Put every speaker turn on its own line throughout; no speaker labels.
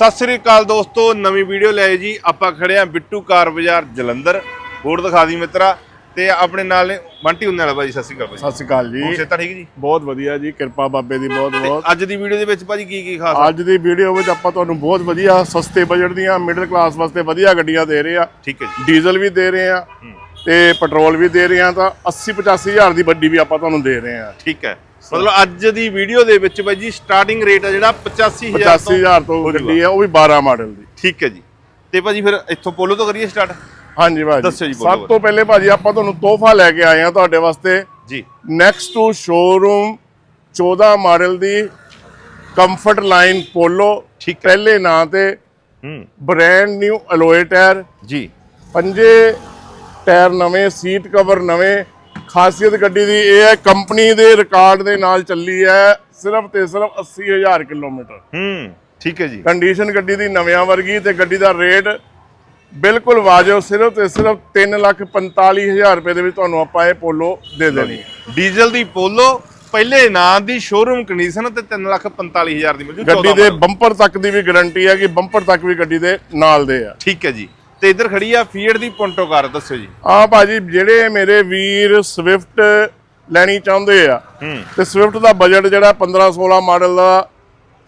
ਸਤਿ ਸ੍ਰੀ ਅਕਾਲ ਦੋਸਤੋ ਨਵੀਂ ਵੀਡੀਓ ਲੈ ਜੀ। ਆਪਾਂ ਖੜੇ ਆ ਬਿੱਟੂ ਕਾਰ ਬਾਜ਼ਾਰ ਜਲੰਧਰ। ਬੋਰਡ ਦਿਖਾ ਦੀ ਮਿੱਤਰਾ। ਤੇ ਆਪਣੇ ਨਾਲ ਨੇ ਬੰਟੀ ਹੁੰਨੇ ਵਾਲਾ ਬਾਜੀ ਸਤਿ ਸ੍ਰੀ ਅਕਾਲ
ਸਤਿ ਸ਼੍ਰੀ ਅਕਾਲ
ਹੋਰ
ਜੀ
ਸਿਹਤਾਂ ਠੀਕ ਜੀ?
ਬਹੁਤ ਵਧੀਆ ਜੀ ਕਿਰਪਾ ਬਾਬੇ ਦੀ ਬਹੁਤ ਬਹੁਤ।
ਅੱਜ ਦੀ ਵੀਡੀਓ ਦੇ ਵਿੱਚ ਭਾਜੀ ਕੀ ਕੀ ਖਾਸ?
ਅੱਜ ਦੀ ਵੀਡੀਓ ਵਿੱਚ ਆਪਾਂ ਤੁਹਾਨੂੰ ਬਹੁਤ ਵਧੀਆ ਸਸਤੇ ਬਜਟ ਦੀਆਂ ਮਿਡਲ ਕਲਾਸ ਵਾਸਤੇ ਵਧੀਆ ਗੱਡੀਆਂ ਦੇ ਰਹੇ ਆ
ਠੀਕ ਹੈ ਜੀ।
ਡੀਜ਼ਲ ਵੀ ਦੇ ਰਹੇ ਆ ਤੇ ਪੈਟਰੋਲ ਵੀ ਦੇ ਰਹੇ ਆ ਤਾਂ 80 85 ਹਜ਼ਾਰ ਦੀ ਵੱਡੀ ਵੀ ਆਪਾਂ ਤੁਹਾਨੂੰ ਦੇ ਰਹੇ ਆ
ਠੀਕ ਹੈ। ਮਤਲਬ ਅੱਜ ਦੀ ਵੀਡੀਓ ਦੇ ਵਿੱਚ ਬਾਈ ਜੀ ਸਟਾਰਟਿੰਗ ਰੇਟ ਆ ਜਿਹੜਾ 85000
85 ਹਜ਼ਾਰ ਤੋਂ
ਹੋ
ਗੱਡੀ ਆ ਉਹ ਵੀ 12 ਮਾਡਲ ਦੀ।
ਠੀਕ ਹੈ ਜੀ। ਤੇ ਭਾਜੀ ਫਿਰ ਇੱਥੋਂ ਪੋਲੋ ਤੋਂ ਕਰੀਏ ਸਟਾਰਟ
ਹਾਂਜੀ ਭਾਜੀ।
ਦੱਸਿਓ ਜੀ,
ਸਭ ਤੋਂ ਪਹਿਲੇ ਭਾਜੀ ਆਪਾਂ ਤੁਹਾਨੂੰ ਤੋਹਫਾ ਲੈ ਕੇ ਆਏ ਆ ਤੁਹਾਡੇ ਵਾਸਤੇ।
ਜੀ।
ਨੈਕਸਟ ਟੂ ਸ਼ੋਰੂਮ 14 ਮਾਡਲ ਦੀ ਕੰਫਰਟ ਲਾਈਨ ਪੋਲੋ।
ਠੀਕ।
ਪਹਿਲੇ ਨਾਂ ਤੇ
ਹੂੰ।
ਬ੍ਰਾਂਡ ਨਿਊ ਅਲੋਏ ਟਾਇਰ
ਜੀ।
ਪੰਜੇ ਟਾਇਰ ਨਵੇਂ ਸੀਟ ਕਵਰ ਨਵੇਂ। ਖਾਸੀਅਤ ਗੱਡੀ ਦੀ ਇਹ ਹੈ ਕੰਪਨੀ ਦੇ ਰਿਕਾਰਡ ਦੇ ਨਾਲ ਚੱਲੀ ਹੈ ਸਿਰਫ ਤੇ ਸਿਰਫ 80000 ਕਿਲੋਮੀਟਰ।
ਹੂੰ ਠੀਕ ਹੈ ਜੀ।
ਕੰਡੀਸ਼ਨ ਗੱਡੀ ਦੀ ਨਵਿਆਂ ਵਰਗੀ ਤੇ ਗੱਡੀ ਦਾ ਰੇਟ ਬਿਲਕੁਲ ਵਾਜਬ ਸਿਰਫ ਤੇ ਸਿਰਫ 345000 ਰੁਪਏ ਦੇ ਵਿੱਚ ਤੁਹਾਨੂੰ ਆਪਾਂ ਇਹ ਪੋਲੋ ਦੇ ਦੇਣੀ ਹੈ।
ਡੀਜ਼ਲ ਦੀ ਪੋਲੋ ਪਹਿਲੇ ਨਾਂ ਦੀ ਸ਼ੋਰੂਮ ਕੰਡੀਸ਼ਨ ਤੇ 345000 ਦੀ ਮਿਲ ਜੂ
ਗੱਡੀ ਦੇ ਬੰਪਰ ਤੱਕ ਦੀ ਵੀ ਗਾਰੰਟੀ ਹੈ ਕਿ ਬੰਪਰ ਤੱਕ ਵੀ ਗੱਡੀ ਦੇ ਨਾਲ ਦੇ ਆ।
ਠੀਕ ਹੈ ਜੀ। ਤੇ ਇੱਧਰ ਖੜੀ ਆ ਫੀਟ ਦੀ ਪੁੰਟੋ ਕਾਰ ਦੱਸਿਓ ਜੀ।
ਆ ਭਾਜੀ ਜਿਹੜੇ ਮੇਰੇ ਵੀਰ ਸਵਿਫਟ ਲੈਣੀ ਚਾਹੁੰਦੇ ਆ ਤੇ ਸਵਿਫਟ ਦਾ ਬਜਟ ਜਿਹੜਾ 15 16 ਮਾਡਲ ਦਾ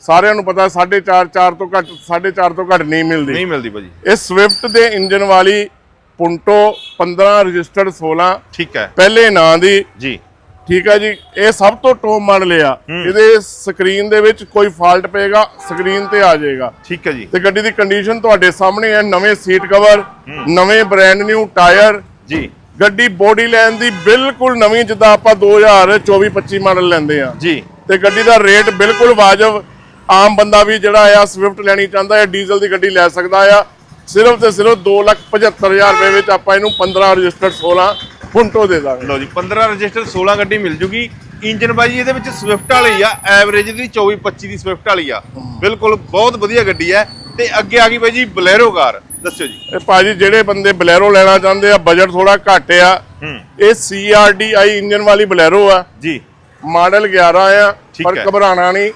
ਸਾਰਿਆਂ ਨੂੰ ਪਤਾ 4.5 4 ਤੋਂ ਘੱਟ 4.5 ਤੋਂ ਘੱਟ ਨਹੀਂ ਮਿਲਦੀ।
ਨਹੀਂ ਮਿਲਦੀ ਭਾਜੀ।
ਇਹ ਸਵਿਫਟ ਦੇ ਇੰਜਨ ਵਾਲੀ ਪੁੰਟੋ 15 ਰਜਿਸਟਰਡ 16
ਠੀਕ ਹੈ।
ਪਹਿਲੇ ਨਾਂ ਦੀ
ਜੀ।
ਠੀਕ ਹੈ ਜੀ ਇਹ ਸਭ ਤੋਂ ਟੌਪ ਮਾਡਲ ਆ। ਇਹਦੇ ਸਕਰੀਨ ਦੇ ਵਿੱਚ ਕੋਈ ਫਾਲਟ ਪਏਗਾ ਸਕਰੀਨ ਤੇ ਆ ਜਾਏਗਾ।
ਠੀਕ ਹੈ ਜੀ।
ਤੇ ਗੱਡੀ ਦੀ ਕੰਡੀਸ਼ਨ ਤੁਹਾਡੇ ਸਾਹਮਣੇ ਹੈ ਨਵੇਂ ਸੀਟ ਕਵਰ ਨਵੇਂ ਬ੍ਰਾਂਡ ਨਿਊ ਟਾਇਰ
ਜੀ।
ਗੱਡੀ ਬੋਡੀ ਲਾਈਨ ਦੀ ਬਿਲਕੁਲ ਨਵੀਂ ਜਿੱਦਾਂ ਆਪਾਂ 2024-25 ਮਾਡਲ ਲੈਂਦੇ ਆ।
ਜੀ।
ਤੇ ਗੱਡੀ ਦਾ ਰੇਟ ਬਿਲਕੁਲ ਵਾਜਬ। ਆਮ ਬੰਦਾ ਵੀ ਜਿਹੜਾ ਆ ਸਵਿਫਟ ਲੈਣੀ ਚਾਹੁੰਦਾ ਹੈ ਡੀਜ਼ਲ ਦੀ ਗੱਡੀ ਲੈ ਸਕਦਾ ਆ। ਸਿਰਫ ਤੇ ਸਿਰਫ 275000 ਰੁਪਏ ਵਿੱਚ ਆਪਾਂ ਇਹਨੂੰ 15 ਰਜਿਸਟਰਡ 16 ਫੁੰਟੋ ਦੇ ਦਾਂਗੇ।
ਲਓ ਜੀ 15 ਰਜਿਸਟਰ 16 ਗੱਡੀ ਮਿਲ ਜੂਗੀ। ਇੰਜਨ ਬਾਈ ਇਹਦੇ ਵਿੱਚ ਸਵਿਫਟ ਵਾਲੀ ਆ ਐਵਰੇਜ ਦੀ 24 25 ਦੀ ਸਵਿਫਟ ਵਾਲੀ ਆ। ਬਿਲਕੁਲ ਬਹੁਤ ਵਧੀਆ ਗੱਡੀ ਹੈ ਤੇ ਅੱਗੇ ਆ ਗਈ ਬਾਈ ਜੀ ਬਲੈਰੋ ਕਾਰ ਦੱਸਿਓ ਜੀ।
ਇਹ ਭਾਜੀ ਜਿਹੜੇ ਬੰਦੇ ਬਲੈਰੋ ਲੈਣਾ ਚਾਹੁੰਦੇ ਆ ਬਜਟ ਥੋੜਾ ਘੱਟ ਆ। ਇਹ CRDI ਇੰਜਨ ਵਾਲੀ ਬਲੈਰੋ ਆ।
ਜੀ।
ਮਾਡਲ 11 ਆ ਪਰ। ਘਬਰਾਣਾ ਨਹੀਂ।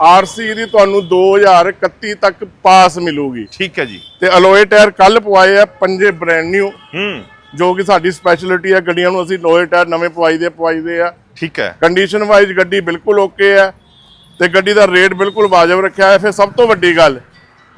ਆਰਸੀ ਦੀ ਤੁਹਾਨੂੰ 2031 ਤੱਕ ਪਾਸ ਮਿਲੂਗੀ।
ਠੀਕ ਹੈ ਜੀ।
ਤੇ ਅਲੋਏ ਟਾਇਰ ਕੱਲ ਪਵਾਏ ਆ ਪੰਜੇ ਬ੍ਰਾਂਡ ਨਿਊ
ਹੂੰ।
ਜੋ ਕਿ ਸਾਡੀ ਸਪੈਸ਼ਲਿਟੀ ਹੈ ਗੱਡੀਆਂ ਨੂੰ ਅਸੀਂ ਲੋਏ ਟਾਇਰ ਨਵੇਂ ਪਵਾਈਦੇ ਪਵਾਈਦੇ ਆ।
ਠੀਕ ਹੈ।
ਕੰਡੀਸ਼ਨ ਵਾਈਜ਼ ਗੱਡੀ ਬਿਲਕੁਲ ਓਕੇ ਹੈ ਤੇ ਗੱਡੀ ਦਾ ਰੇਟ ਬਿਲਕੁਲ ਵਾਜਬ ਰੱਖਿਆ ਹੈ ਫਿਰ ਸਭ ਤੋਂ ਵੱਡੀ ਗੱਲ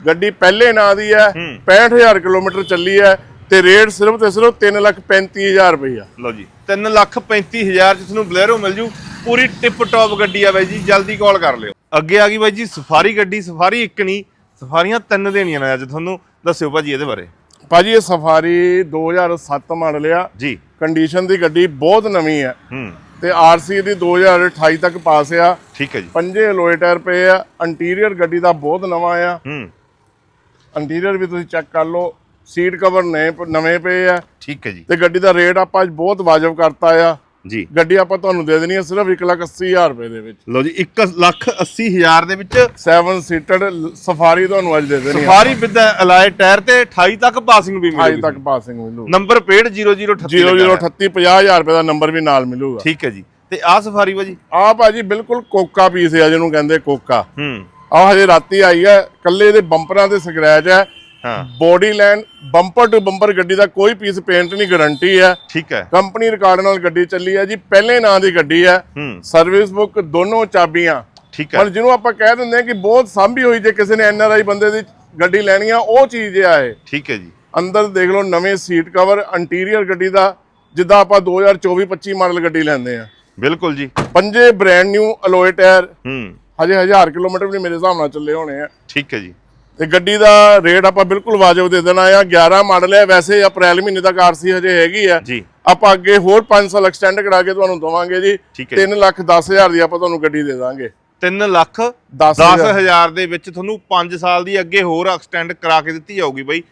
ਗੱਡੀ ਪਹਿਲੇ ਨਾਂ ਦੀ ਹੈ 65000 ਕਿਲੋਮੀਟਰ ਚੱਲੀ ਹੈ ਤੇ ਰੇਟ ਸਿਰਫ ਤੇ ਸਿਰਫ 335000 ਰੁਪਈਆ।
ਲਓ ਜੀ 335000 ਚ ਤੁਹਾਨੂੰ ਬਲੈਰੋ ਮਿਲ ਜੂ ਪੂਰੀ ਟਿਪ ਟੌਪ ਗੱਡੀ ਆ ਬਾਈ ਜੀ ਜਲਦੀ ਕਾਲ ਕਰ ਲਿਓ। ਅੱਗੇ ਆ ਗਈ ਬਾਈ ਜੀ ਸਫਾਰੀ ਗੱਡੀ ਸਫਾਰੀ ਇੱਕ ਨਹੀਂ ਸਫਾਰੀਆਂ ਤਿੰਨ ਦੇਣੀਆਂ ਨੇ ਅੱਜ ਤੁਹਾਨੂੰ ਦੱਸਿਓ ਭਾਜੀ ਇਹਦੇ ਬਾਰੇ।
ਭਾਜੀ ਇਹ ਸਫਾਰੀ 2007 ਮਾਡਲ ਆ।
ਜੀ।
ਕੰਡੀਸ਼ਨ ਦੀ ਗੱਡੀ ਬਹੁਤ ਨਵੀਂ ਹੈ
ਹੂੰ।
ਤੇ ਆਰਸੀ ਦੀ 2028 ਤੱਕ ਪਾਸ ਆ।
ਠੀਕ ਹੈ ਜੀ।
ਪੰਜੇ ਲੋਏ ਟਾਇਰ ਪਏ ਆ। ਇੰਟੀਰੀਅਰ ਗੱਡੀ ਦਾ ਬਹੁਤ ਨਵਾਂ ਆ।
ਹੂੰ।
ਇੰਟੀਰੀਅਰ ਵੀ ਤੁਸੀਂ ਚੈੱਕ ਕਰ ਲਓ। ਸੀਟ ਕਵਰ ਨਵੇਂ ਨਵੇਂ ਪਏ ਆ।
ਠੀਕ ਹੈ ਜੀ।
ਤੇ ਗੱਡੀ ਦਾ ਰੇਟ ਆਪਾਂ ਅੱਜ ਬਹੁਤ ਵਾਜਬ ਕਰਤਾ ਆ।
ਜੀ।
ਗੱਡੀ ਆਪਾਂ ਤੁਹਾਨੂੰ ਦੇ ਦੇਣੀ ਹੈ ਸਿਰਫ 180000 ਰੁਪਏ ਦੇ ਵਿੱਚ।
ਲਓ ਜੀ 1 ਲੱਖ 80 ਹਜ਼ਾਰ ਦੇ ਵਿੱਚ
7 ਸੀਟਡ ਸਫਾਰੀ ਤੁਹਾਨੂੰ ਅੱਜ ਦੇ ਦੇਣੀ ਹੈ
ਸਫਾਰੀ ਵਿਦ ਅਲਾਈ ਟਾਇਰ ਤੇ 28 ਤੱਕ ਪਾਸਿੰਗ ਵੀ
ਅੱਜ
ਮਿਲੇਗੀ।
ਤੱਕ ਪਾਸਿੰਗ ਮਿਲੂ
ਨੰਬਰ ਪੇਡ 0038
0038 50000 ਰੁਪਏ ਦਾ ਨੰਬਰ ਵੀ ਨਾਲ ਮਿਲੂਗਾ।
ਠੀਕ ਹੈ ਜੀ। ਤੇ ਆਹ ਸਫਾਰੀ ਭਾਜੀ
ਆ ਭਾਜੀ ਬਿਲਕੁਲ ਕੋਕਾ ਪੀਸ ਆ ਜਿਹਨੂੰ ਕਹਿੰਦੇ ਕੋਕਾ।
ਹੂੰ।
ਆ ਹਜੇ ਰਾਤੀ ਆਈ ਹੈ ਕੱਲੇ ਇਹਦੇ ਬੰਪਰਾਂ ਤੇ ਸਕ੍ਰੈਚ ਹੈ
ਹਾਂ।
Body line bumper to bumper ਗੱਡੀ ਦਾ ਕੋਈ ਪੀਸ ਪੇਂਟ ਨਹੀਂ ਗਾਰੰਟੀ ਹੈ।
ਠੀਕ ਹੈ।
ਕੰਪਨੀ ਰਿਕਾਰਡ ਨਾਲ ਗੱਡੀ ਚੱਲੀ ਹੈ ਜੀ ਪਹਿਲੇ ਨਾਂ ਦੀ ਗੱਡੀ ਹੈ। ਸਰਵਿਸ ਬੁੱਕ ਦੋਨੋਂ ਚਾਬੀਆਂ।
ਠੀਕ ਹੈ।
ਪਰ ਜਿਹਨੂੰ ਆਪਾਂ ਕਹਿ ਦਿੰਦੇ ਹਾਂ ਕਿ ਬਹੁਤ ਸਾਂਭੀ ਹੋਈ ਜੇ ਕਿਸੇ ਨੇ ਐਨਆਰਆਈ ਬੰਦੇ ਦੀ ਗੱਡੀ ਲੈਣੀ ਆ ਉਹ ਚੀਜ਼ ਆ ਇਹ
ਠੀਕ ਹੈ ਜੀ।
ਅੰਦਰ ਦੇਖ ਲਓ ਨਵੇਂ ਸੀਟ ਕਵਰ ਇੰਟੀਰੀਅਰ ਗੱਡੀ ਦਾ ਜਿੱਦਾਂ ਆਪਾਂ 2024-25 ਮਾਡਲ ਗੱਡੀ ਲੈਂਦੇ ਆ
ਬਿਲਕੁਲ ਜੀ।
ਪੰਜੇ ਬ੍ਰਾਂਡ ਨਿਊ ਅਲੋਏ ਟਾਇਰ
ਹੂੰ।
ਹਜੇ 1000 ਕਿਲੋਮੀਟਰ ਵੀ ਮੇਰੇ ਹਿਸਾਬ ਨਾਲ ਚੱਲੇ ਹੋਣੇ ਆ।
ਠੀਕ ਹੈ ਜੀ।
ਤੇ ਗੱਡੀ ਦਾ ਰੇਟ ਆਪਾਂ ਬਿਲਕੁਲ ਵਾਜਬ ਦੇ ਦੇਣਾ ਆ। 11 ਮਾਡਲ ਹੈ ਵੈਸੇ ਅਪ੍ਰੈਲ ਮਹੀਨੇ ਤੱਕ ਆਰਸੀ ਹਜੇ ਹੈਗੀ ਆ।
ਜੀ।
ਆਪਾਂ ਅੱਗੇ ਹੋਰ 5 ਸਾਲ ਐਕਸਟੈਂਡ ਕਰਾ ਕੇ ਤੁਹਾਨੂੰ ਦਵਾਂਗੇ ਜੀ।
ਠੀਕ ਹੈ
3 ਲੱਖ 10 ਹਜ਼ਾਰ ਦੀ ਆਪਾਂ ਤੁਹਾਨੂੰ ਗੱਡੀ ਦੇ ਦਾਂਗੇ।
3 ਲੱਖ
10
10000 ਦੇ ਵਿੱਚ ਤੁਹਾਨੂੰ 5 ਸਾਲ ਦੀ ਅੱਗੇ ਹੋਰ ਐਕਸਟੈਂਡ ਕਰਾ ਕੇ ਦਿੱਤੀ ਜਾਊਗੀ ਬਾਈ।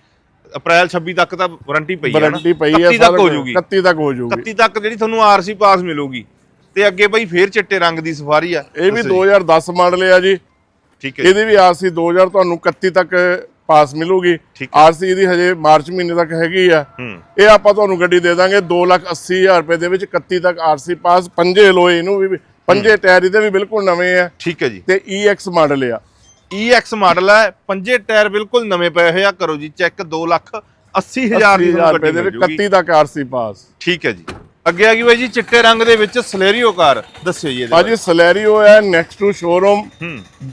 ਅਪ੍ਰੈਲ 26 ਤੱਕ ਤਾਂ ਵਾਰੰਟੀ ਪਈ ਹੈ ਨਾ।
ਵਾਰੰਟੀ ਪਈ ਹੈ
31 ਤੱਕ ਹੋ ਜੂਗੀ
31 ਤੱਕ ਹੋ ਜੂਗੀ
31 ਤੱਕ ਜਿਹੜੀ ਤੁਹਾਨੂੰ ਆਰਸੀ ਪਾਸ ਮਿਲੂਗੀ। ਤੇ ਅੱਗੇ ਬਾਈ ਫੇਰ ਚਿੱਟੇ ਰੰਗ ਦੀ ਸਫਾਰੀ ਆ।
ਇਹ ਵੀ 2010 ਮਾਡਲ ਆ ਜੀ।
ਠੀਕ ਹੈ।
ਇਹਦੀ ਵੀ ਆਰਸੀ 2000 ਤੁਹਾਨੂੰ 31 ਤੱਕ ਪਾਸ ਮਿਲੂਗੀ। ਆਰਸੀ ਦੀ ਹਜੇ ਮਾਰਚ ਮਹੀਨੇ ਤੱਕ ਹੈਗੀ ਆ। ਇਹ ਆਪਾਂ ਤੁਹਾਨੂੰ ਗੱਡੀ ਦੇ ਦਾਂਗੇ 280000 ਰੁਪਏ ਦੇ ਵਿੱਚ 31 ਤੱਕ ਆਰਸੀ ਪਾਸ। ਪੰਜੇ ਲੋਏ ਇਹਨੂੰ ਵੀ ਪੰਜੇ ਟਾਇਰ ਇਹਦੇ ਵੀ ਬਿਲਕੁਲ ਨਵੇਂ ਆ।
ਠੀਕ ਹੈ ਜੀ।
ਤੇ EX ਮਾਡਲ ਆ।
EX ਮਾਡਲ ਹੈ ਪੰਜੇ ਟਾਇਰ ਬਿਲਕੁਲ ਨਵੇਂ ਪਏ ਹੋਏ ਆ। ਕਰੋ ਜੀ ਚੈੱਕ 2 ਲੱਖ 80 ਹਜ਼ਾਰ ਦੀ
80000
ਤੁਹਾਨੂੰ
ਰੁਪਏ ਦੇ ਵਿੱਚ
ਜੂਗੀ
31 ਤੱਕ ਆਰਸੀ ਪਾਸ।
ਠੀਕ ਹੈ ਜੀ। ਅੱਗੇ ਆ ਗਈ ਬਾਈ ਜੀ ਚਿੱਟੇ ਰੰਗ ਦੇ ਵਿੱਚ ਸਲੇਰੀਓ ਕਾਰ। ਦੱਸਿਓ ਜੀ ਇਹਦੇ
ਭਾਜੀ ਸਲੈਰੀਓ ਹੈ ਨੈਕਸਟ ਟੂ ਸ਼ੋਰੂਮ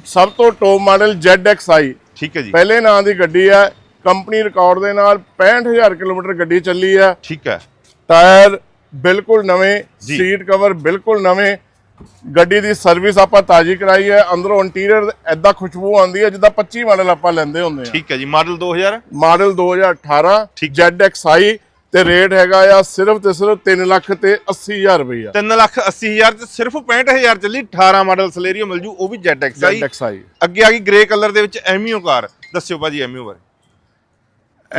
ਸਭ ਤੋਂ ਟੌਪ ਮਾਡਲ ZXi
ਠੀਕ ਹੈ ਜੀ।
ਪਹਿਲੇ ਨਾਂ ਦੀ ਗੱਡੀ ਹੈ। ਕੰਪਨੀ ਰਿਕਾਰਡ ਦੇ ਨਾਲ 65000 ਕਿਲੋਮੀਟਰ ਗੱਡੀ ਚੱਲੀ ਹੈ।
ਠੀਕ ਹੈ।
ਟਾਇਰ ਬਿਲਕੁਲ ਨਵੇਂ
ਜੀ।
ਸੀਟ ਕਵਰ ਬਿਲਕੁਲ ਨਵੇਂ। ਗੱਡੀ ਦੀ ਸਰਵਿਸ ਆਪਾਂ ਤਾਜ਼ੀ ਕਰਾਈ ਹੈ। ਅੰਦਰੋਂ ਇੰਟੀਰੀਅਰ ਐਦਾਂ ਖੁਸ਼ਬੂ ਆਉਂਦੀ ਹੈ ਜਿੱਦਾਂ 25 ਮਾਡਲ ਆਪਾਂ ਲੈਂਦੇ ਹੁੰਦੇ ਆ
ਠੀਕ ਹੈ ਜੀ। ਮਾਡਲ 2000
ਮਾਡਲ 2018
ਠੀਕ।
ZXi ਤੇ ਰੇਟ ਹੈਗਾ ਆ ਸਿਰਫ ਤੇ ਸਿਰਫ 3 ਲੱਖ ਤੇ 80000 ਰੁਪਈਆ।
3 ਲੱਖ 80 ਹਜ਼ਾਰ ਤੇ ਸਿਰਫ 65000 ਚੱਲੀ 18 ਮਾਡਲ ਸਲੇਰੀਓ ਮਿਲ ਜੂ ਉਹ ਵੀ ZX ਆਈ ਅੱਗੇ ਆ ਗਈ ਗ੍ਰੇ ਕਲਰ ਦੇ ਵਿੱਚ ਐਮੀਓ ਕਾਰ ਦੱਸਿਓ ਭਾਜੀ ਐਮੀਓ ਬਾਰੇ।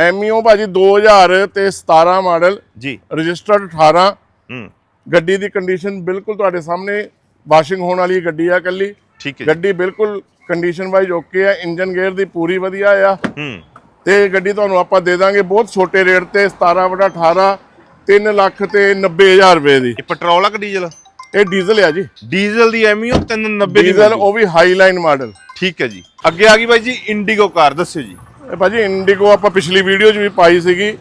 ਐਮੀਓ ਭਾਜੀ 2000 ਤੇ 17 ਮਾਡਲ
ਜੀ।
ਰਜਿਸਟਰਡ 18
ਹੂੰ।
ਗੱਡੀ ਦੀ ਕੰਡੀਸ਼ਨ ਬਿਲਕੁਲ ਤੁਹਾਡੇ ਸਾਹਮਣੇ ਵਾਸ਼ਿੰਗ ਹੋਣ ਵਾਲੀ ਗੱਡੀ ਆ ਕੱਲੀ
ਠੀਕ ਹੈ
ਗੱਡੀ ਬਿਲਕੁਲ ਕੰਡੀਸ਼ਨ ਵਾਈਜ਼ ਓਕੇ ਆ ਇੰਜਨ ਗੇਅਰ ਦੀ ਪੂਰੀ ਵਧੀਆ ਆ।
ਹੂੰ।
ਤੇ ਗੱਡੀ ਤੁਹਾਨੂੰ ਆਪਾਂ ਦੇ ਦਾਂਗੇ ਬਹੁਤ ਛੋਟੇ ਰੇਟ ਤੇ 17 ਬਟਾ 18 3 ਲੱਖ ਤੇ 90000 ਰੁਪਏ ਦੀ।
ਇਹ ਪੈਟਰੋਲ ਆ ਕਿ ਡੀਜ਼ਲ?
ਇਹ ਡੀਜ਼ਲ ਆ ਜੀ।
ਡੀਜ਼ਲ ਦੀ ਐਮੀਓ 390 ਦੀ
ਡੀਜ਼ਲ। ਉਹ ਵੀ ਹਾਈ ਲਾਈਨ ਮਾਡਲ
ਠੀਕ ਹੈ ਜੀ। ਅੱਗੇ ਆ ਗਈ ਬਾਈ ਜੀ ਇੰਡੀਗੋ ਕਾਰ ਦੱਸਿਓ ਜੀ।
ਇਹ ਭਾਜੀ ਇੰਡੀਗੋ ਆਪਾਂ ਪਿਛਲੀ ਵੀਡੀਓ 'ਚ ਵੀ ਪਾਈ ਸੀਗੀ।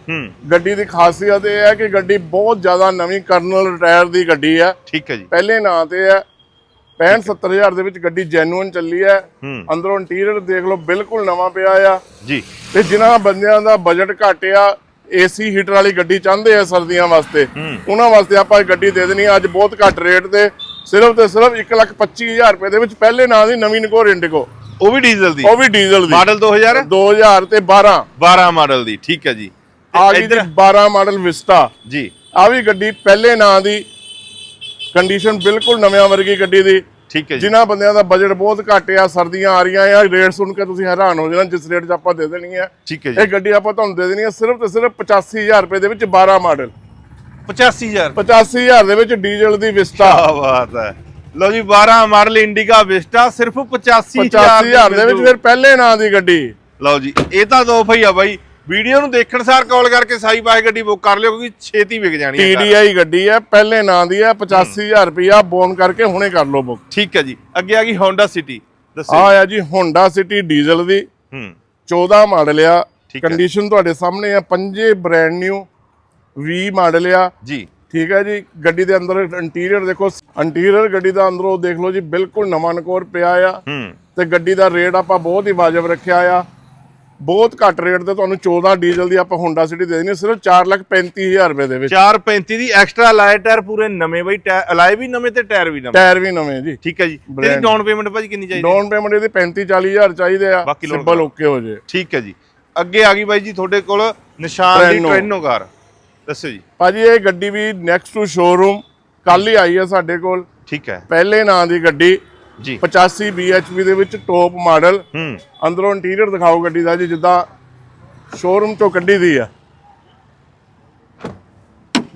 ਗੱਡੀ ਦੀ ਖਾਸੀਅਤ ਇਹ ਹੈ ਕਿ ਗੱਡੀ ਬਹੁਤ ਜ਼ਿਆਦਾ ਨਵੀਂ ਕਰਨਲ ਰਿਟਾਇਰ ਦੀ ਗੱਡੀ ਹੈ।
ਠੀਕ ਹੈ ਜੀ।
ਪਹਿਲੇ ਨਾਂ ਤੇ ਹੈ। 65 70000 ਦੇ ਵਿੱਚ ਗੱਡੀ ਜੈਨੂਇਨ ਚੱਲੀ ਹੂੰ। ਅੰਦਰੋਂ ਇੰਟੀਰੀਅਰ ਦੇਖ ਲਓ ਬਿਲਕੁਲ ਨਵਾਂ ਪਿਆ ਆ।
ਜੀ।
ਤੇ ਜਿਨ੍ਹਾਂ ਬੰਦਿਆਂ ਦਾ ਬਜਟ ਘੱਟ ਆ ਏਸੀ ਹੀਟਰ ਵਾਲੀ ਗੱਡੀ ਚਾਹੁੰਦੇ ਆ ਸਰਦੀਆਂ ਵਾਸਤੇ। ਉਹਨਾਂ ਵਾਸਤੇ ਆਪਾਂ ਇਹ ਗੱਡੀ ਦੇ ਦੇਣੀ ਅੱਜ ਬਹੁਤ ਘੱਟ ਰੇਟ ਤੇ ਸਿਰਫ ਤੇ ਸਿਰਫ 125000 ਰੁਪਏ ਦੇ ਵਿੱਚ ਪਹਿਲੇ ਨਾਂ ਦੀ ਨਵੀਂ ਨਿਕੋਰ ਇੰਡੀਗੋ
ਉਹ ਵੀ ਡੀਜ਼ਲ ਦੀ?
ਉਹ ਵੀ ਡੀਜ਼ਲ ਦੀ।
ਮਾਡਲ 2000
2000 ਤੇ 12
12 ਮਾਡਲ ਦੀ ਠੀਕ ਹੈ ਜੀ।
ਆ ਗਈ ਜੀ 12 ਮਾਡਲ ਵਿਸਟਾ
ਜੀ।
ਆ ਵੀ ਗੱਡੀ ਪਹਿਲੇ ਨਾਂ ਦੀ। ਕੰਡੀਸ਼ਨ ਬਿਲਕੁਲ ਨਵਿਆਂ ਵਰਗੀ ਗੱਡੀ ਦੀ।
ਠੀਕ ਹੈ ਜੀ।
ਜਿਨ੍ਹਾਂ ਬੰਦਿਆਂ ਦਾ ਬਜਟ ਬਹੁਤ ਘੱਟ ਆ ਸਰਦੀਆਂ ਆ ਰਹੀਆਂ ਆ ਰੇਟ ਸੁਣ ਕੇ ਤੁਸੀਂ ਹੈਰਾਨ ਹੋ ਜਾਣਾ ਜਿਸ ਰੇਟ 'ਚ ਆਪਾਂ ਦੇ ਦੇਣੀ ਹੈ
ਠੀਕ ਹੈ ਜੀ।
ਇਹ ਗੱਡੀ ਆਪਾਂ ਤੁਹਾਨੂੰ ਦੇ ਦੇਣੀ ਹੈ ਸਿਰਫ ਤੇ ਸਿਰਫ 85000 ਰੁਪਏ ਦੇ ਵਿੱਚ 12 ਮਾਡਲ।
85000
85000 ਦੇ ਵਿੱਚ ਡੀਜ਼ਲ ਦੀ ਵਿਸਟਾ
ਬਾਤ ਹੈ। ਲਓ ਜੀ 12 ਮਾਡਲ ਇੰਡੀਗਾ ਵਿਸਟਾ ਸਿਰਫ 85000
85000 ਦੇ ਵਿੱਚ ਫਿਰ ਪਹਿਲੇ ਨਾਂ ਦੀ ਗੱਡੀ।
ਲਓ ਜੀ ਇਹ ਤਾਂ ਦੋ ਹੀ ਆ ਬਾਈ ਵੀਡੀਓ ਨੂੰ ਦੇਖਣ ਸਾਰ ਕਾਲ ਕਰਕੇ ਸਾਈ ਬਾਈ ਗੱਡੀ ਬੁੱਕ ਕਰ ਲਿਓ ਕਿਉਂਕਿ ਛੇਤੀ ਵਿਕ ਜਾਣੀ ਹੈ।
TDI ਗੱਡੀ ਹੈ ਪਹਿਲੇ ਨਾਂ ਦੀ ਹੈ 85000 ਰੁਪਇਆ ਬੋਨ ਕਰਕੇ ਹੁਣੇ ਕਰ ਲਓ ਬੁੱਕ।
ਠੀਕ ਹੈ ਜੀ। ਅੱਗੇ ਆ ਗਈ Honda City ਦੱਸੋ
ਆ ਆ ਜੀ ਹੋਂਡਾ ਸਿਟੀ ਡੀਜ਼ਲ ਦੀ।
ਹੂੰ।
14 ਮਾਡਲ ਆ। ਕੰਡੀਸ਼ਨ ਤੁਹਾਡੇ ਸਾਹਮਣੇ ਆ ਪੰਜੇ ਬ੍ਰਾਂਡ ਨਿਊ 20 ਮਾਡਲ ਆ।
ਜੀ।
ਠੀਕ ਹੈ ਜੀ। ਗੱਡੀ ਦੇ ਅੰਦਰ ਇੰਟੀਰੀਅਰ ਦੇਖੋ ਇੰਟੀਰੀਅਰ ਗੱਡੀ ਦਾ ਅੰਦਰੋਂ ਦੇਖ ਲਓ ਜੀ ਬਿਲਕੁਲ ਨਵਾਂ ਨਕੋਰ ਪਿਆ ਆ।
ਹੂੰ।
ਤੇ ਗੱਡੀ ਦਾ ਰੇਟ ਆਪਾਂ ਬਹੁਤ ਹੀ ਵਾਜਬ ਰੱਖਿਆ ਆ। ਬਹੁਤ ਘੱਟ ਰੇਟ ਤੇ ਤੁਹਾਨੂੰ 14 ਡੀਜ਼ਲ ਦੀ ਆਪਾਂ ਹੋਂਡਾ ਸਿਟੀ ਦੇ ਦੇਣੀ ਸਿਰਫ 435000 ਰੁਪਏ ਦੇ ਵਿੱਚ।
435 ਦੀ ਐਕਸਟਰਾ ਲਾਏ ਟਾਇਰ ਪੂਰੇ ਨਵੇਂ ਬਾਈ ਅਲਾਏ ਵੀ ਨਵੇਂ ਤੇ ਟਾਇਰ ਵੀ ਨਵੇਂ।
ਟਾਇਰ ਵੀ ਨਵੇਂ ਜੀ।
ਠੀਕ ਹੈ ਜੀ।
Brand-
ਡਾਊਨ ਪੇਮੈਂਟ ਭਾਜੀ ਕਿੰਨੀ ਚਾਹੀਦੀ
ਡਾਊਨ ਪੇਮੈਂਟ ਇਹਦੀ 35 40000 ਚਾਹੀਦੇ ਆ। ਸਿੰਪਲ ਓਕੇ ਹੋ ਜੇ।
ਠੀਕ ਹੈ ਜੀ। ਅੱਗੇ ਆ ਗਈ ਬਾਈ ਜੀ ਤੁਹਾਡੇ ਕੋਲ ਨਿਸ਼ਾਨ ਦੀ। ਟ੍ਰੈਨੋ ਕਾਰ ਦੱਸੋ ਜੀ।
ਭਾਜੀ ਇਹ ਗੱਡੀ ਵੀ ਨੈਕਸਟ ਟੂ ਸ਼ੋਰੂਮ ਕੱਲ ਹੀ ਆਈ ਹੈ ਸਾਡੇ ਕੋਲ।
ਠੀਕ ਹੈ।
ਪਹਿਲੇ ਨਾਂ ਦੀ ਗੱਡੀ।
ਜੀ।
85 BHP ਦੇ ਵਿੱਚ ਟੌਪ ਮਾਡਲ
ਹੂੰ।
ਅੰਦਰੋਂ ਇੰਟੀਰੀਅਰ ਦਿਖਾਓ ਗੱਡੀ ਦਾ ਜੀ ਜਿੱਦਾਂ ਸ਼ੋਰੂਮ ਚੋਂ ਕੱਢੀ ਦੀ ਆ।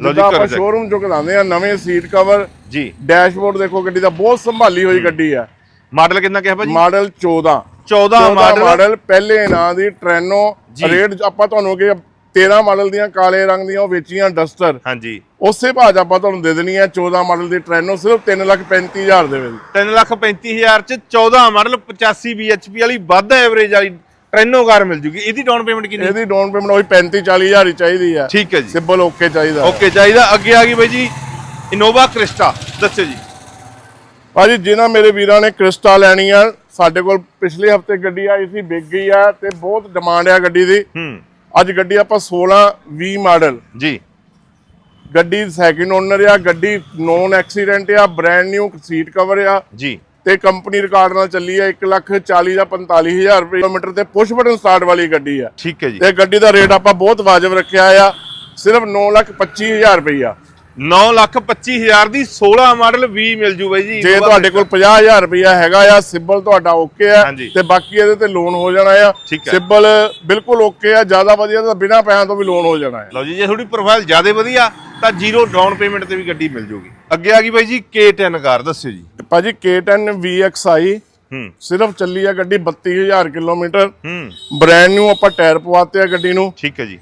ਕਰੋ
ਆਪਾਂ। ਸ਼ੋਰੂਮ ਚੋਂ ਕਢਾਉਂਦੇ ਆ ਨਵੇਂ ਸੀਟ ਕਵਰ
ਜੀ।
ਡੈਸ਼ਬੋਰਡ ਦੇਖੋ ਗੱਡੀ ਦਾ ਬਹੁਤ ਸੰਭਾਲੀ ਹੋਈ ਗੱਡੀ ਆ।
ਮਾਡਲ ਕਿੰਨਾ ਕਿਹਾ ਭਾਜੀ?
ਮਾਡਲ 14
14
14
ਮਾਡਲ
ਮਾਡਲ ਪਹਿਲੇ ਨਾਂ ਦੀ ਟ੍ਰੈਨੋ। ਰੇਟ ਆਪਾਂ ਤੁਹਾਨੂੰ ਅੱਗੇ 13 ਮਾਡਲ ਦੀਆਂ ਕਾਲੇ ਰੰਗ ਦੀਆਂ ਉਹ ਵੇਚੀਆਂ ਡਸਟਰ।
ਹਾਂਜੀ।
ਉਸੇ 'ਚ ਆਪਾਂ ਤੁਹਾਨੂੰ ਦੇ ਦੇਣੀ ਹੈ 14 ਮਾਡਲ ਦੀ ਟ੍ਰੈਨੋ ਸਿਰਫ 335000 ਦੇ ਵਿੱਚ।
335000 ਚ 14 ਮਾਡਲ 85 bhp ਵਾਲੀ ਵੱਧ ਐਵਰੇਜ ਵਾਲੀ ਟ੍ਰੈਨੋ ਕਾਰ ਮਿਲ ਜੂਗੀ। ਇਹਦੀ ਡਾਊਨ ਪੇਮੈਂਟ ਕਿੰਨੀ?
ਇਹਦੀ ਡਾਊਨ ਪੇਮੈਂਟ ਉਹੀ 35 40000 ਹੀ ਚਾਹੀਦੀ ਆ
ਠੀਕ ਹੈ ਜੀ।
ਸਿੰਪਲ ਓਕੇ ਚਾਹੀਦਾ।
ਓਕੇ ਚਾਹੀਦਾ। ਅੱਗੇ ਆ ਗਈ ਬਾਈ ਜੀ ਇਨੋਵਾ ਕ੍ਰਿਸਟਾ ਦੱਸੋ ਜੀ।
ਭਾਜੀ ਜਿਨ੍ਹਾਂ ਮੇਰੇ ਵੀਰਾਂ ਨੇ ਕ੍ਰਿਸਟਾ ਲੈਣੀ ਆ ਸਾਡੇ ਕੋਲ ਪਿਛਲੇ ਹਫ਼ਤੇ ਗੱਡੀ ਆਈ ਸੀ ਵਿਕ ਗਈ ਆ ਤੇ ਬਹੁਤ ਡਿਮਾਂਡ ਆ ਗੱਡੀ ਦੀ।
ਹੂੰ।
ਅੱਜ ਗੱਡੀ ਆਪਾਂ 16 20 ਮਾਡਲ।
ਜੀ।
ਗੱਡੀ ਸੈਕਿੰਡ ਓਨਰ ਆ ਗੱਡੀ ਨੋਨ ਐਕਸੀਡੈਂਟ ਆ ਬ੍ਰੈਂਡ ਨਿਊ ਸੀਟ ਕਵਰ ਆ।
ਜੀ।
ਤੇ ਕੰਪਨੀ ਰਿਕਾਰਡ ਨਾਲ ਚੱਲੀ ਆ 1 ਲੱਖ 40 ਜਾਂ 45000 ਰੁਪਏ ਕਿਲੋਮੀਟਰ ਤੇ ਪੁਸ਼ ਬਟਨ ਸਟਾਰਟ ਵਾਲੀ ਗੱਡੀ ਆ।
ਠੀਕ ਹੈ ਜੀ।
ਤੇ ਗੱਡੀ ਦਾ ਰੇਟ ਆਪਾਂ ਬਹੁਤ ਵਾਜਬ ਰੱਖਿਆ ਆ ਸਿਰਫ 9 ਲੱਖ 25000 ਰੁਪਈਆ।
9 ਲੱਖ 25000 ਦੀ 16 ਮਾਡਲ 20 ਮਿਲ ਜੂ ਬਾਈ ਜੀ।
ਜੇ ਤੁਹਾਡੇ ਕੋਲ 50000 ਰੁਪਇਆ ਹੈਗਾ ਆ ਸਿਬਲ ਤੁਹਾਡਾ ਓਕੇ ਆ। ਤੇ ਬਾਕੀ ਇਹਦੇ ਤੇ ਲੋਨ ਹੋ ਜਾਣਾ ਆ। ਸਿਬਲ ਬਿਲਕੁਲ ਓਕੇ ਆ ਜ਼ਿਆਦਾ ਵਧੀਆ ਤਾਂ ਬਿਨਾਂ ਪੈਸਿਆਂ ਤੋਂ ਵੀ ਲੋਨ ਹੋ ਜਾਣਾ ਆ।
ਲਓ ਜੀ ਜੇ ਤੁਹਾਡੀ ਪ੍ਰੋਫਾਈਲ ਜ਼ਿਆਦਾ ਵਧੀਆ ਤਾਂ ਜ਼ੀਰੋ ਡਾਊਨ ਪੇਮੈਂਟ ਤੇ ਵੀ ਗੱਡੀ ਮਿਲ ਜੂਗੀ। ਅੱਗੇ ਆ ਗਈ ਬਾਈ ਜੀ K10 ਕਾਰ ਦੱਸਿਓ ਜੀ।
ਭਾਜੀ K10 VXI
ਹੂੰ।
ਸਿਰਫ ਚੱਲੀ ਆ ਗੱਡੀ 32000 ਕਿਲੋਮੀਟਰ।
ਹੂੰ।
ਬ੍ਰਾਂਡ ਨਿਊ ਆਪਾਂ ਟਾਇਰ ਪਵਾਤੇ ਆ ਗੱਡੀ ਨੂੰ।
ਠੀਕ ਹੈ ਜੀ।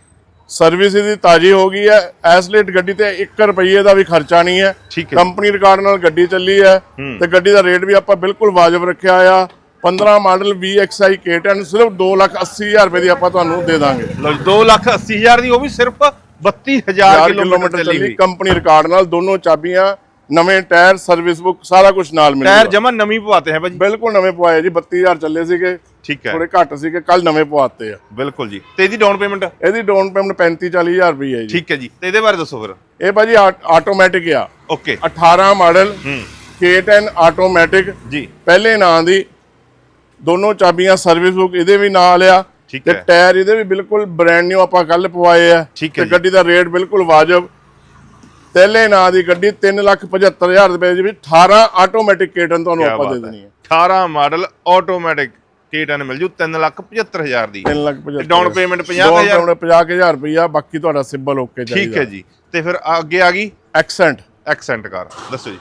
ਸਰਵਿਸ ਇਹਦੀ ਤਾਜ਼ੀ ਹੋ ਗਈ ਹੈ। ਐਸਲੇਟ ਗੱਡੀ ਤੇ 1 ਰੁਪਏ ਦਾ ਵੀ ਖਰਚਾ ਨਹੀਂ ਹੈ। ਕੰਪਨੀ ਰਿਕਾਰਡ ਨਾਲ ਗੱਡੀ ਚੱਲੀ ਹੈ। ਤੇ ਗੱਡੀ ਦਾ ਰੇਟ ਵੀ ਆਪਾਂ ਬਿਲਕੁਲ ਵਾਜਬ ਰੱਖਿਆ ਆ। 15 ਮਾਡਲ VXI K10 ਸਿਰਫ 280000 ਰੁਪਏ ਦੀ ਆਪਾਂ ਤੁਹਾਨੂੰ ਦੇ ਦਾਂਗੇ।
ਲਓ 2 ਲੱਖ 80 ਹਜ਼ਾਰ ਦੀ ਉਹ ਵੀ ਸਿਰਫ 32000
4
ਕਿਲੋਮੀਟਰ ਚੱਲੀ
ਕੰਪਨੀ ਰਿਕਾਰਡ ਨਾਲ ਦੋਨੋਂ ਚਾਬੀਆਂ ਨਵੇਂ ਟਾਇਰ ਸਰਵਿਸ ਬੁੱਕ ਸਾਰਾ ਕੁਝ ਨਾਲ
ਟਾਇਰ
ਮਿਲੇਗਾ
ਜਮਾ ਨਵੀਂ ਪਵਾਤੇ ਹੈ ਭਾਜੀ।
ਬਿਲਕੁਲ ਨਵੇਂ ਪਵਾਏ ਜੀ 32000 ਚੱਲੇ ਸੀਗੇ।
ਠੀਕ ਹੈ।
ਥੋੜੇ ਘੱਟ ਸੀਗੇ ਕੱਲ ਨਵੇਂ ਪਵਾਤੇ ਆ।
ਬਿਲਕੁਲ ਜੀ। ਤੇ ਇਹਦੀ ਡਾਊਨ ਪੇਮੈਂਟ
ਇਹਦੀ ਡਾਊਨ ਪੇਮੈਂਟ 35 40000 ਰੁਪਏ ਹੈ ਜੀ।
ਠੀਕ ਹੈ ਜੀ। ਤੇ ਇਹਦੇ ਬਾਰੇ ਦੱਸੋ ਫਿਰ।
ਇਹ ਭਾਜੀ ਆਟੋਮੈਟਿਕ ਆ।
ਓਕੇ।
18 ਮਾਡਲ
ਹੂੰ।
K10 ਆਟੋਮੈਟਿਕ
ਜੀ।
ਪਹਿਲੇ ਨਾਂ ਦੀ ਦੋਨੋਂ ਚਾਬੀਆਂ ਸਰਵਿਸ ਬੁੱਕ ਇਹਦੇ ਵੀ ਨਾਲ ਆ। ਤੇ। ਟਾਇਰ ਇਹਦੇ ਵੀ ਬਿਲਕੁਲ ਬ੍ਰਾਂਡ ਨਿਊ ਆਪਾਂ ਕੱਲ ਪਵਾਏ ਆ। ਤੇ। ਗੱਡੀ ਦਾ ਰੇਟ ਬਿਲਕੁਲ ਵਾਜਬ। ਪਹਿਲੇ ਨਾਂ ਦੀ ਗੱਡੀ 375000 ਰੁਪਏ ਦੀ ਵੀ 18 ਆਟੋਮੈਟਿਕ ਕੇਟਨ ਤੁਹਾਨੂੰ ਆਪਾਂ ਦੇ ਦੇਣੀ ਹੈ।
18 ਮਾਡਲ ਆਟੋਮੈਟਿਕ K10 ਮਿਲ ਜੂ 375000 ਦੀ।
3 ਲੱਖ 75
ਡਾਊਨ ਪੇਮੈਂਟ 50000
50000 ਰੁਪਇਆ ਬਾਕੀ ਤੁਹਾਡਾ ਸਿੰਬਲ ਓਕੇ ਚਾਹੀਦਾ।
ਠੀਕ ਹੈ ਜੀ। ਤੇ ਫਿਰ ਅੱਗੇ ਆ ਗਈ?
ਐਕਸੈਂਟ
ਐਕਸੈਂਟ ਕਾਰ ਦੱਸੋ ਜੀ।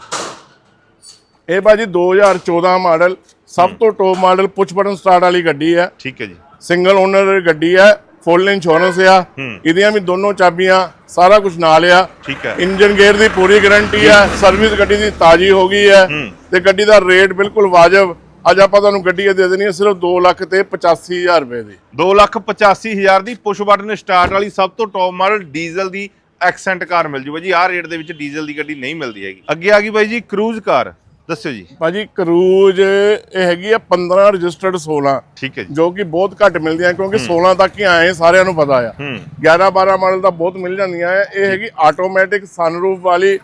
ਇਹ ਬਾਜੀ 2014 ਮਾਡਲ ਸਭ ਤੋਂ top model push button start ਵਾਲੀ ਗੱਡੀ ਹੈ।
ਠੀਕ ਹੈ ਜੀ।
ਸਿੰਗਲ ਓਨਰ ਗੱਡੀ ਹੈ। ਫੁੱਲ ਇੰਸ਼ੋਰੈਂਸ ਆ। ਇਹਦੀਆਂ ਵੀ ਦੋਨੋਂ ਚਾਬੀਆਂ ਸਾਰਾ ਕੁਝ ਨਾਲ ਆ।
ਠੀਕ ਹੈ।
ਇੰਜਨ ਗੇਅਰ ਦੀ ਪੂਰੀ ਗਾਰੰਟੀ ਹੈ ਸਰਵਿਸ ਗੱਡੀ ਦੀ ਤਾਜ਼ੀ ਹੋ ਗਈ ਹੈ। ਤੇ ਗੱਡੀ ਦਾ ਰੇਟ ਬਿਲਕੁਲ ਵਾਜਬ। ਅੱਜ ਆਪਾਂ ਤੁਹਾਨੂੰ ਗੱਡੀ ਇਹ ਦੇ ਦੇਣੀ ਹੈ ਸਿਰਫ 2 ਲੱਖ ਤੇ 85000 ਰੁਪਏ ਦੀ।
285000 ਦੀ ਪੁਸ਼ ਬਟਨ ਸਟਾਰਟ ਵਾਲੀ ਸਭ ਤੋਂ ਟੌਪ ਮਾਡਲ ਡੀਜ਼ਲ ਦੀ ਐਕਸੈਂਟ ਕਾਰ ਮਿਲ ਜੂ ਬਾਈ ਜੀ। ਆਹ ਰੇਟ ਦੇ ਵਿੱਚ ਡੀਜ਼ਲ ਦੀ ਗੱਡੀ ਨਹੀਂ ਮਿਲਦੀ ਹੈਗੀ। ਅੱਗੇ ਆ ਗਈ ਬਾਈ ਜੀ ਕਰੂਜ਼ ਕਾਰ। ਦੱਸਿਓ ਜੀ।
ਭਾਜੀ ਕਰੂਜ਼ ਇਹ ਹੈਗੀ ਆ 15 ਰਜਿਸਟਰਡ 16
ਠੀਕ ਹੈ ਜੀ।
ਜੋ ਕਿ ਬਹੁਤ ਘੱਟ ਮਿਲਦੀਆਂ ਕਿਉਂਕਿ 16 ਤੱਕ ਹੀ ਆਏ ਸਾਰਿਆਂ ਨੂੰ ਪਤਾ ਆ।
ਹੂੰ।
11 12 ਮਾਡਲ ਤਾਂ ਬਹੁਤ ਮਿਲ ਜਾਂਦੀਆਂ ਹੈ ਇਹ ਹੈਗੀ ਆਟੋਮੈਟਿਕ ਸਨਰੂਫ ਵਾਲੀ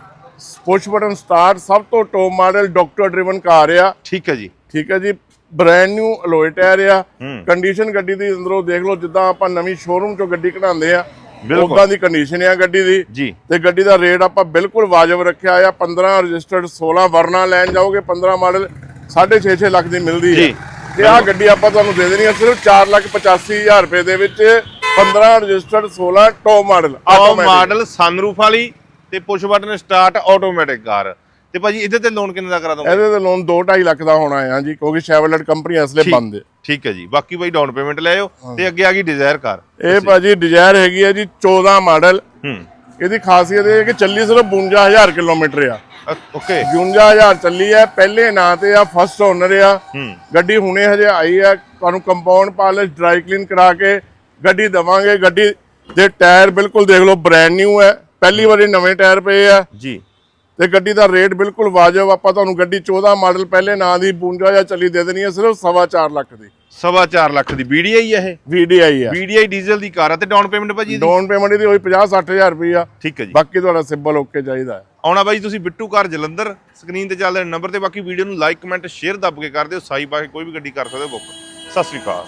ਪੁਸ਼ ਬਟਨ ਸਟਾਰਟ ਸਭ ਤੋਂ top model doctor driven car ਆ।
ਠੀਕ ਹੈ ਜੀ।
ਠੀਕ ਹੈ ਜੀ ਬ੍ਰਾਂਡ ਨਿਊ ਅਲੋਏ ਟਾਇਰ ਆ। ਕੰਡੀਸ਼ਨ ਗੱਡੀ ਦੀ ਅੰਦਰੋਂ ਦੇਖ ਲਓ ਜਿੱਦਾਂ ਆਪਾਂ ਨਵੀਂ ਸ਼ੋਰੂਮ ਚੋਂ ਗੱਡੀ ਕਢਾਉਂਦੇ ਆ। ਉਦਾਂ ਦੀ ਕੰਡੀਸ਼ਨ ਆ ਗੱਡੀ ਦੀ।
ਜੀ।
ਤੇ ਗੱਡੀ ਦਾ ਰੇਟ ਆਪਾਂ ਬਿਲਕੁਲ ਵਾਜਬ ਰੱਖਿਆ ਆ। 15 ਰਜਿਸਟਰਡ 16 ਵਰਨਾ ਲੈਣ ਜਾਓਗੇ 15 ਮਾਡਲ 6.5 ਲੱਖ ਦੀ ਮਿਲਦੀ ਹੈ। ਤੇ ਆਹ ਗੱਡੀ ਆਪਾਂ ਤੁਹਾਨੂੰ ਦੇ ਦੇਣੀ ਹੈ ਸਿਰਫ 4 ਲੱਖ 85000 ਰੁਪਏ ਦੇ ਵਿੱਚ 15 ਰਜਿਸਟਰਡ 16 ਟੌਪ ਮਾਡਲ
ਆਹ ਮਾਡਲ ਸਨਰੂਫ ਵਾਲੀ ਤੇ push button start automatic car ਤੇ ਭਾਜੀ ਇਹਦੇ ਤੇ ਲੋਨ ਕਿੰਨੇ ਦਾ ਕਰਾ ਦੋਗੇ?
ਇਹਦੇ ਤੇ ਲੋਨ 2.5 ਲੱਖ ਦਾ ਹੋਣਾ ਹੈ ਜੀ ਕਿਉਂਕਿ ਸ਼ੈਵਲਟ ਕੰਪਨੀ ਅਸਲੇ ਬੰਦ ਹੈ।
ਠੀਕ ਹੈ ਜੀ। ਬਾਕੀ ਬਾਈ ਡਾਊਨ ਪੇਮੈਂਟ ਲੈ ਆਓ ਤੇ ਅੱਗੇ ਆ ਗਈ ਡਿਜ਼ਾਇਰ ਕਾਰ
ਇਹ ਭਾਜੀ ਡਿਜ਼ਾਇਰ ਹੈਗੀ ਹੈ ਜੀ 14 ਮਾਡਲ।
ਹੂੰ।
ਇਹਦੀ ਖਾਸੀਅਤ ਇਹ ਹੈ ਕਿ ਚੱਲੀ ਸਿਰਫ 52000 ਕਿਲੋਮੀਟਰ ਆ।
ਓਕੇ।
51000 ਚੱਲੀ ਹੈ ਪਹਿਲੇ ਨਾਂ ਤੇ ਆ ਫਸਟ ਓਨਰ ਆ। ਗੱਡੀ ਹੁਣੇ ਹਜੇ ਆਈ ਹੈ ਤੁਹਾਨੂੰ ਕੰਪਾਊਂਡ ਪਾਲਿਸ਼ ਡਰਾਈ ਕਲੀਨ ਕਰਾ ਕੇ ਗੱਡੀ ਦਵਾਂਗੇ। ਗੱਡੀ ਦੇ ਟਾਇਰ ਬਿਲਕੁਲ ਦੇਖ ਲਓ ਬ੍ਰਾਂਡ ਨਿਊ ਹੈ। ਪਹਿਲੀ ਵਾਰੀ ਨਵੇਂ ਟਾਇਰ ਪਏ ਆ।
ਜੀ।
ਤੇ ਗੱਡੀ ਦਾ ਰੇਟ ਬਿਲਕੁਲ ਵਾਜਬ ਆਪਾਂ ਤੁਹਾਨੂੰ ਗੱਡੀ 14 ਮਾਡਲ ਪਹਿਲੇ ਨਾਂ ਦੀ 52000 ਚੱਲੀ ਦੇ ਦੇਣੀ ਹੈ ਸਿਰਫ 4.5 ਲੱਖ ਦੀ।
ਸਵਾ ਚਾਰ ਲੱਖ ਦੀ। ਵੀਡੀਆਈ ਹੈ ਇਹ?
VDI ਆ।
ਵੀਡੀਆਈ ਡੀਜ਼ਲ ਦੀ ਕਾਰ ਹੈ ਤੇ ਡਾਊਨ ਪੇਮੈਂਟ ਭਾਜੀ ਇਹਦੀ?
ਡਾਊਨ ਪੇਮੈਂਟ ਇਹਦੀ ਹੋਈ 50 60000 ਰੁਪਈਆ
ਠੀਕ ਹੈ ਜੀ।
ਬਾਕੀ ਤੁਹਾਡਾ ਸਿੰਬਲ ਓਕੇ ਚਾਹੀਦਾ ਹੈ।
ਆਉਣਾ ਬਾਈ ਤੁਸੀਂ ਬਿੱਟੂ ਕਾਰ ਜਲੰਧਰ ਸਕਰੀਨ ਤੇ ਚੱਲਦੇ ਨੰਬਰ ਤੇ ਬਾਕੀ ਵੀਡੀਓ ਨੂੰ ਲਾਈਕ ਕਮੈਂਟ ਸ਼ੇਅਰ ਦੱਬ ਕੇ ਕਰ ਦਿਓ। ਸਾਈ ਪਾ ਕੇ ਕੋਈ ਵੀ ਗੱਡੀ ਕਰ ਸਕਦੇ ਹੋ ਬੁੱਕ। ਸਤਿ ਸ੍ਰੀ ਅਕਾਲ।